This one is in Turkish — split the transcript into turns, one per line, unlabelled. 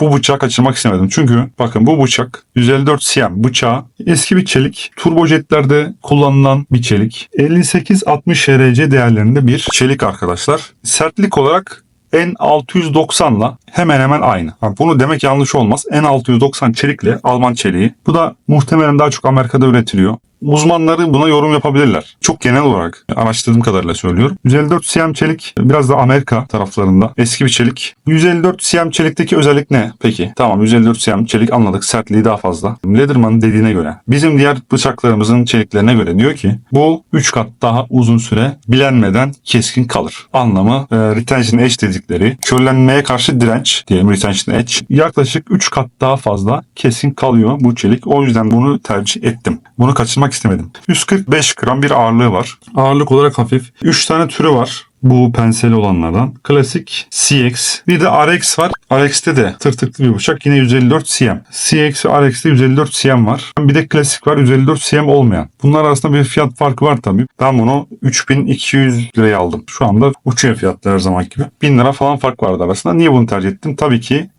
bu bıçağı kaçırmak istemedim. Çünkü bakın bu bıçak 154 cm bıçağı eski bir çelik. Turbojetlerde kullanılan bir çelik. 58-60 RC değerlerinde bir çelik arkadaşlar. Sertlik olarak N690 ile hemen hemen aynı. Bunu demek yanlış olmaz. N690 çelikle Alman çeliği. Bu da muhtemelen daha çok Amerika'da üretiliyor. Uzmanları buna yorum yapabilirler. Çok genel olarak araştırdığım kadarıyla söylüyorum. 154 cm çelik biraz da Amerika taraflarında eski bir çelik. 154 cm çelikteki özellik ne? Peki tamam 154 cm çelik anladık sertliği daha fazla. Leatherman'ın dediğine göre bizim diğer bıçaklarımızın çeliklerine göre diyor ki bu 3 kat daha uzun süre bilenmeden keskin kalır. Anlamı e, retention edge dedikleri körlenmeye karşı direnç diyelim retention edge yaklaşık 3 kat daha fazla kesin kalıyor bu çelik. O yüzden bunu tercih ettim. Bunu kaçırmak istemedim. 145 gram bir ağırlığı var. Ağırlık olarak hafif. 3 tane türü var. Bu pensel olanlardan. Klasik CX. Bir de RX var. RX'te de tırtıklı bir bıçak. Yine 154 cm. CX ve RX'te 154 cm var. Bir de klasik var 154 cm olmayan. Bunlar arasında bir fiyat farkı var tabii. Ben bunu 3200 liraya aldım. Şu anda uçuyor fiyatlar her zaman gibi. 1000 lira falan fark vardı arasında. Niye bunu tercih ettim? Tabii ki